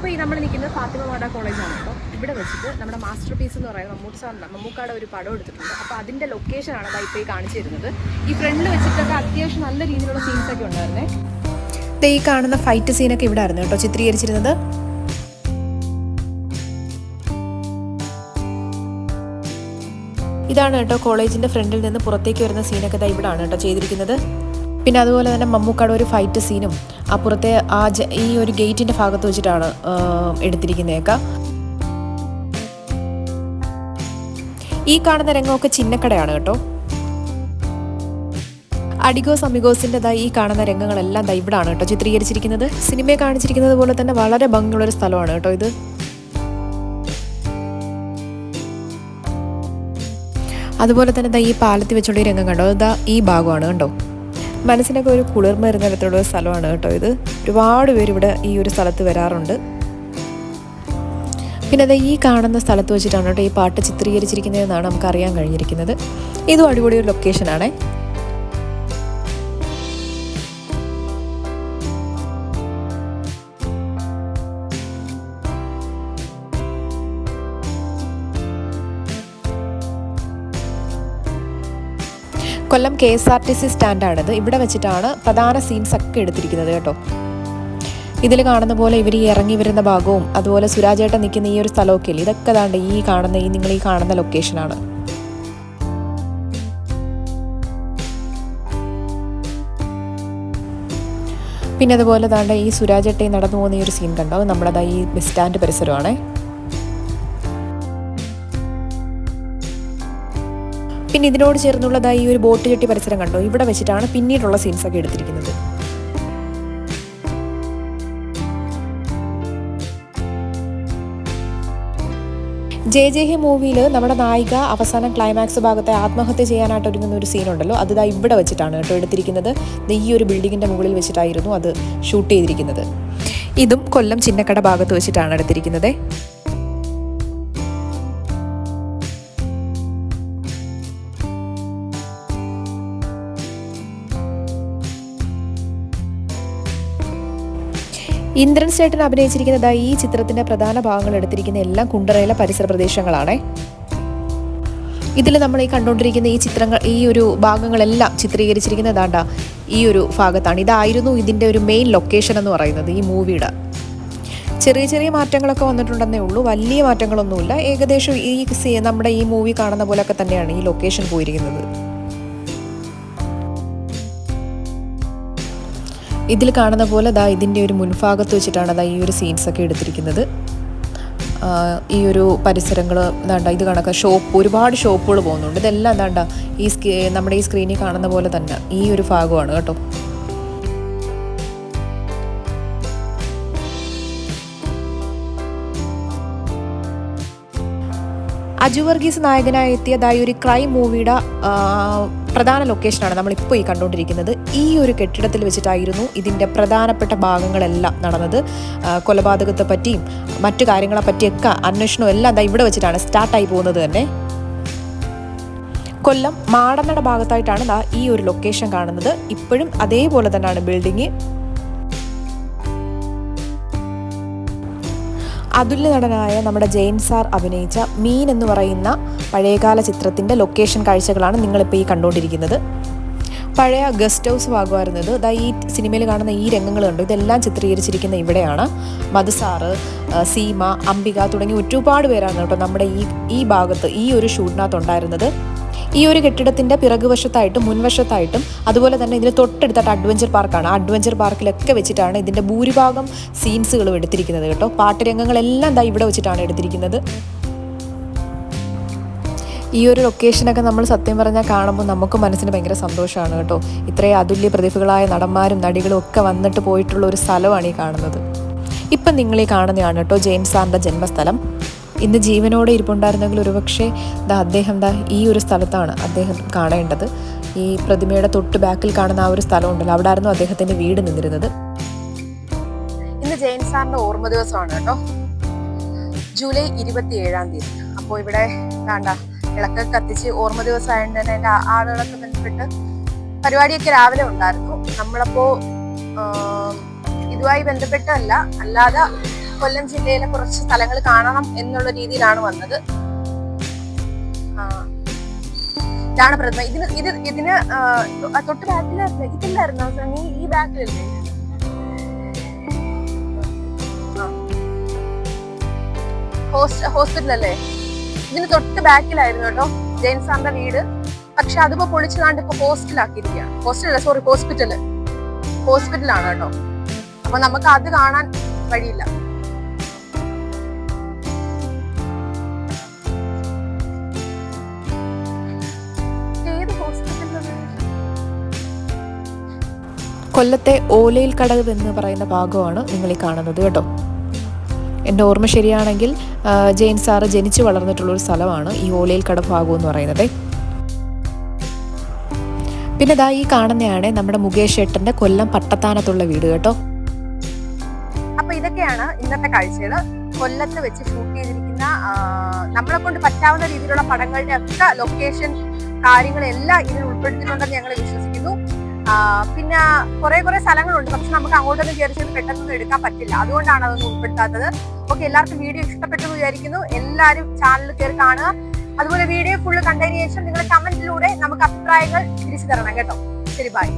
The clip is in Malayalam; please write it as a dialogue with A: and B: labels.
A: ഇപ്പോൾ ഈ നമ്മൾ നിൽക്കുന്നത് ഫാത്തിമ മാഡ കോളേജാണ് അപ്പോൾ ഇവിടെ വെച്ചിട്ട് നമ്മുടെ മാസ്റ്റർ പീസ് എന്ന് പറയുന്നത് മമ്മൂട്ട് സാറിന്റെ മമ്മൂക്കാടെ ഒരു പടം എടുത്തിട്ടുണ്ട്. അപ്പോൾ അതിന്റെ ലൊക്കേഷനാണ് അതാ ഇപ്പോൾ ഈ കാണിച്ചു തരുന്നത്. ഈ ഫ്രണ്ടിൽ വെച്ചിട്ടൊക്കെ അത്യാവശ്യം നല്ല രീതിയിലുള്ള സീൻസ് ഒക്കെ ഉണ്ടായിരുന്നേ.
B: ഈ കാണുന്ന ഫൈറ്റ് സീനൊക്കെ ഇവിടെ ആയിരുന്നു കേട്ടോ ചിത്രീകരിച്ചിരുന്നത്. ഇതാണ് കേട്ടോ കോളേജിന്റെ ഫ്രണ്ടിൽ നിന്ന് പുറത്തേക്ക് വരുന്ന സീനൊക്കെ ദാ ഇവിടാണ് കേട്ടോ ചെയ്തിരിക്കുന്നത്. പിന്നെ അതുപോലെ തന്നെ മമ്മൂക്കാട് ഒരു ഫൈറ്റ് സീനും അപ്പുറത്തെ ആ ഈ ഒരു ഗേറ്റിന്റെ ഭാഗത്ത് വെച്ചിട്ടാണ് എടുത്തിരിക്കുന്നേക്ക ഈ കാണുന്ന രംഗമൊക്കെ ചിന്നക്കടയാണ് കേട്ടോ. അഡിഗോസ് അമിഗോസിന്റെ ദാ ഈ കാണുന്ന രംഗങ്ങളെല്ലാം ദാ ഇവിടാണ് കേട്ടോ ചിത്രീകരിച്ചിരിക്കുന്നത്. സിനിമയെ കാണിച്ചിരിക്കുന്നത് പോലെ തന്നെ വളരെ ഭംഗിയുള്ളൊരു സ്ഥലമാണ് കേട്ടോ ഇത്. അതുപോലെ തന്നെ ദാ ഈ പാലത്തിൽ വെച്ചുള്ള ഈ രംഗം കണ്ടോ? ഇതാ ഈ ഭാഗമാണ് കണ്ടോ? മനസ്സിനൊക്കെ ഒരു കുളിർമ വരുന്ന തരത്തിലുള്ള സ്ഥലമാണ് കേട്ടോ ഇത്. ഒരുപാട് പേര് ഇവിടെ ഈ ഒരു സ്ഥലത്ത് വരാറുണ്ട്. പിന്നെ അത് ഈ കാണുന്ന സ്ഥലത്ത് വെച്ചിട്ടാണ് കേട്ടോ ഈ പാട്ട് ചിത്രീകരിച്ചിരിക്കുന്നതെന്നാണ് നമുക്ക് അറിയാൻ കഴിഞ്ഞിരിക്കുന്നത്. ഇതും അടിപൊളി ഒരു ലൊക്കേഷനാണേ Kollam K S R T C സ്റ്റാൻഡാണിത്. ഇവിടെ വെച്ചിട്ടാണ് പ്രധാന സീൻസ് ഒക്കെ എടുത്തിരിക്കുന്നത് കേട്ടോ. ഇതിൽ കാണുന്ന പോലെ ഇവർ ഈ ഇറങ്ങി വരുന്ന ഭാഗവും അതുപോലെ സുരാജേട്ടൻ നിൽക്കുന്ന ഈ ഒരു സ്ഥലമൊക്കെ ഇല്ലേ? ഇതൊക്കെ ദാണ്ട് ഈ കാണുന്ന ഈ നിങ്ങൾ ഈ കാണുന്ന ലൊക്കേഷനാണ് പിന്നെ അതുപോലെ ദാണ്ട ഈ സുരാജേട്ടയും നടന്നു പോകുന്ന ഈ ഒരു സീൻ കണ്ടോ? നമ്മുടെ ഈ ബസ് സ്റ്റാൻഡ് പരിസരമാണേ. പിന്നെ ഇതിനോട് ചേർന്നുള്ളതായി ഒരു ബോട്ട് കെട്ടി പരിസരം കണ്ടോ? ഇവിടെ വെച്ചിട്ടാണ് പിന്നീടുള്ള സീൻസ് ഒക്കെ എടുത്തിരിക്കുന്നത്. ജെ ജെ ഹെ മൂവിയിൽ നമ്മുടെ നായിക അവസാന ക്ലൈമാക്സ് ഭാഗത്തെ ആത്മഹത്യ ചെയ്യാനായിട്ട് ഒരുങ്ങുന്ന ഒരു സീനുണ്ടല്ലോ അത് ദാ ഇവിടെ വെച്ചിട്ടാണ് കേട്ടോ എടുത്തിരിക്കുന്നത്. ഈ ഒരു ബിൽഡിങ്ങിന്റെ മുകളിൽ വെച്ചിട്ടായിരുന്നു അത് ഷൂട്ട് ചെയ്തിരിക്കുന്നത്. ഇതും കൊല്ലം ചിന്നക്കട ഭാഗത്ത് വെച്ചിട്ടാണ് എടുത്തിരിക്കുന്നത്. ഇന്ദ്രൻ ചേട്ടൻ അഭിനയിച്ചിരിക്കുന്നത് ഈ ചിത്രത്തിന്റെ പ്രധാന ഭാഗങ്ങൾ എടുത്തിരിക്കുന്ന എല്ലാം കുണ്ടറയിലെ പരിസര പ്രദേശങ്ങളാണ്. ഇതിൽ നമ്മൾ ഈ കണ്ടുകൊണ്ടിരിക്കുന്ന ഈ ചിത്രങ്ങൾ ഈ ഒരു ഭാഗങ്ങളെല്ലാം ചിത്രീകരിച്ചിരിക്കുന്നത് ദാണ്ട ഈ ഒരു ഭാഗത്താണ്. ഇതായിരുന്നു ഇതിന്റെ ഒരു മെയിൻ ലൊക്കേഷൻ എന്ന് പറയുന്നത് ഈ മൂവിയുടെ. ചെറിയ ചെറിയ മാറ്റങ്ങളൊക്കെ വന്നിട്ടുണ്ടെന്നേ ഉള്ളൂ. വലിയ മാറ്റങ്ങളൊന്നുമില്ല. ഏകദേശം ഈ നമ്മുടെ ഈ മൂവി കാണുന്ന പോലെയൊക്കെ തന്നെയാണ് ഈ ലൊക്കേഷൻ പോയിരിക്കുന്നത്. ഇതിൽ കാണുന്ന പോലെ ദാ ഇതിന്റെ ഒരു മുൻഭാഗത്ത് വെച്ചിട്ടാണ് ദാ ഈ ഒരു സീൻസ് ഒക്കെ എടുത്തിരിക്കുന്നത്. ഈ ഒരു പരിസരങ്ങൾ എന്താണ്ട ഇത് കണക്ക് ഷോപ്പ് ഒരുപാട് ഷോപ്പുകൾ പോകുന്നുണ്ട്. ഇതെല്ലാം എന്താണ്ട ഈ സ്ക്രീ നമ്മുടെ ഈ സ്ക്രീനിൽ കാണുന്ന പോലെ തന്നെ ഈ ഒരു ഭാഗമാണ് കേട്ടോ. അജു വർഗീസ് നായകനായി എത്തിയതായ ഒരു ക്രൈം മൂവിയുടെ പ്രധാന ലൊക്കേഷനാണ് നമ്മളിപ്പോൾ ഈ കണ്ടുകൊണ്ടിരിക്കുന്നത്. ഈ ഒരു കെട്ടിടത്തിൽ വെച്ചിട്ടായിരുന്നു ഇതിന്റെ പ്രധാനപ്പെട്ട ഭാഗങ്ങളെല്ലാം നടന്നത്. കൊലപാതകത്തെ പറ്റിയും മറ്റു കാര്യങ്ങളെ പറ്റിയൊക്കെ അന്വേഷണവും എല്ലാം ദാ ഇവിടെ വെച്ചിട്ടാണ് സ്റ്റാർട്ടായി പോകുന്നത് തന്നെ. കൊല്ലം മാടനട ഭാഗത്തായിട്ടാണ് ദാ ഈ ഒരു ലൊക്കേഷൻ കാണുന്നത്. ഇപ്പോഴും അതേപോലെ തന്നെയാണ് ബിൽഡിങ് അതുല്യ നടനായ നമ്മുടെ ജെയിൻ സാർ അഭിനയിച്ച മീൻ എന്ന് പറയുന്ന പഴയകാല ചിത്രത്തിന്റെ ലൊക്കേഷൻ കാഴ്ചകളാണ് നിങ്ങളിപ്പോൾ ഈ കണ്ടുകൊണ്ടിരിക്കുന്നത്. പഴയ ഗസ്റ്റ് ഹൗസ് ഭാഗമായിരുന്നത് ഇതാ ഈ സിനിമയിൽ കാണുന്ന ഈ രംഗങ്ങൾ കണ്ടു. ഇതെല്ലാം ചിത്രീകരിച്ചിരിക്കുന്ന ഇവിടെയാണ് മധുസാറ് സീമ അംബിക തുടങ്ങി ഒരുപാട് പേരാണ് കേട്ടോ നമ്മുടെ ഈ ഈ ഭാഗത്ത് ഈ ഒരു ഷൂട്ടിനകത്ത് ഉണ്ടായിരുന്നത്. ഈ ഒരു കെട്ടിടത്തിന്റെ പിറകുവശത്തായിട്ടും മുൻവശത്തായിട്ടും അതുപോലെ തന്നെ ഇതിന് തൊട്ടടുത്തായിട്ട് അഡ്വഞ്ചർ പാർക്കാണ് അഡ്വഞ്ചർ പാർക്കിലൊക്കെ വെച്ചിട്ടാണ് ഇതിന്റെ ഭൂരിഭാഗം സീൻസുകളും എടുത്തിരിക്കുന്നത് കേട്ടോ. പാട്ടുരംഗങ്ങളെല്ലാം ദാ ഇവിടെ വെച്ചിട്ടാണ് എടുത്തിരിക്കുന്നത്. ഈ ഒരു ലൊക്കേഷനൊക്കെ നമ്മൾ സത്യം പറഞ്ഞാൽ കാണുമ്പോൾ നമുക്ക് മനസ്സിന് ഭയങ്കര സന്തോഷമാണ് കേട്ടോ. ഇത്രയും അതുല്യ പ്രതിഭകളായ നടന്മാരും നടികളും ഒക്കെ വന്നിട്ട് പോയിട്ടുള്ള ഒരു സ്ഥലമാണ് ഈ കാണുന്നത്. ഇപ്പം നിങ്ങൾ ഈ കാണുന്നതാണ് കേട്ടോ ജെയിംസ് സാറിന്റെ ജന്മസ്ഥലം. ഇന്ന് ജീവനോടെ ഇരിപ്പുണ്ടായിരുന്നെങ്കിൽ ഒരുപക്ഷെ ദാ അദ്ദേഹം ദാ ഈ ഒരു സ്ഥലത്താണ് അദ്ദേഹം കാണേണ്ടത്. ഈ പ്രതിമയുടെ തൊട്ട് ബാക്കിൽ കാണുന്ന ആ ഒരു സ്ഥലമുണ്ടല്ലോ. അവിടെ ആയിരുന്നു അദ്ദേഹത്തിന്റെ വീട് നിന്നിരുന്നത്.
A: ഇന്ന് ജെയിൻ സാറിന്റെ ഓർമ്മ ദിവസമാണ് കേട്ടോ. ജൂലൈ ഇരുപത്തി ഏഴാം തീയതി. അപ്പോൾ ഇവിടെ വേണ്ട വിളക്ക് കത്തിച്ച് ഓർമ്മ ദിവസമായതുകൊണ്ട് തന്നെ ആളുകളൊക്കെ ബന്ധപ്പെട്ട് പരിപാടിയൊക്കെ രാവിലെ ഉണ്ടായിരുന്നു. നമ്മളപ്പോ ഇതുമായി ബന്ധപ്പെട്ടല്ല അല്ലാതെ കൊല്ലം ജില്ലയിലെ കുറച്ച് സ്ഥലങ്ങൾ കാണണം എന്നുള്ള രീതിയിലാണ് വന്നത്. ഇതാണ് പ്രതിമ. ഇതിന് ഇത് ഇതിന് തൊട്ട് ബാക്കിലായിരുന്നു ഇതില്ലായിരുന്നു നീ ഈ ബാക്കിലല്ലേ? ഹോസ്പിറ്റൽ അല്ലേ ഇതിന് തൊട്ട് ബാക്കിലായിരുന്നു കേട്ടോ ജെയിൻ സാറിന്റെ വീട്. പക്ഷെ അതിപ്പോ പൊളിച്ചതാണ്ട് ഇപ്പൊ ഹോസ്റ്റലാക്കിയിരിക്കുകയാണ് ഹോസ്റ്റൽ അല്ല സോറി ഹോസ്പിറ്റൽ. ഹോസ്പിറ്റലാണ് കേട്ടോ. അപ്പൊ നമുക്ക് അത് കാണാൻ വഴിയില്ല.
B: കൊല്ലത്തെ ഓലയിൽ കടവ് എന്ന് പറയുന്ന ഭാഗമാണ് നിങ്ങൾ ഈ കാണുന്നത് കേട്ടോ. എന്റെ ഓർമ്മ ശരിയാണെങ്കിൽ ജെയിൻ സാറ് ജനിച്ചു വളർന്നിട്ടുള്ളൊരു സ്ഥലമാണ് ഈ ഓലയിൽ കട ഭാഗം എന്ന് പറയുന്നത്. പിന്നെ ദാ ഈ കാണുന്നതാണ് നമ്മുടെ മുകേഷ് ഏട്ടന്റെ കൊല്ലം പട്ടത്താനത്തുള്ള വീട് കേട്ടോ.
A: അപ്പൊ ഇതൊക്കെയാണ് ഇന്നത്തെ കാഴ്ചകൾ. കൊല്ലത്ത് വെച്ച് ഷൂട്ട് ചെയ്തിരിക്കുന്ന നമ്മളെ കൊണ്ട് പറ്റാവുന്ന രീതിയിലുള്ള പടങ്ങളുടെ ഒക്കെ ലൊക്കേഷൻ കാര്യങ്ങളെല്ലാം ഇതിൽ ഉൾപ്പെടുത്തിയിട്ടുണ്ടെന്ന് ഞങ്ങൾ വിശ്വസിക്കുന്നു. പിന്നെ കുറെ കുറെ സ്ഥലങ്ങളുണ്ട്. പക്ഷെ നമുക്ക് അങ്ങോട്ടൊന്നും കയറി ചെന്ന് പെട്ടെന്നൊന്നും എടുക്കാൻ പറ്റില്ല. അതുകൊണ്ടാണ് അതൊന്നും ഉൾപ്പെടുത്താത്തത്. ഓക്കെ എല്ലാവർക്കും വീഡിയോ ഇഷ്ടപ്പെട്ടെന്ന് വിചാരിക്കുന്നു. എല്ലാവരും ചാനൽ കയറി കാണുക. അതുപോലെ വീഡിയോ ഫുള്ള് കണ്ടതിന് ശേഷം നിങ്ങളുടെ കമന്റിലൂടെ നമുക്ക് അഭിപ്രായങ്ങൾ തിരിച്ചു തരണം കേട്ടോ. ശരി ബൈ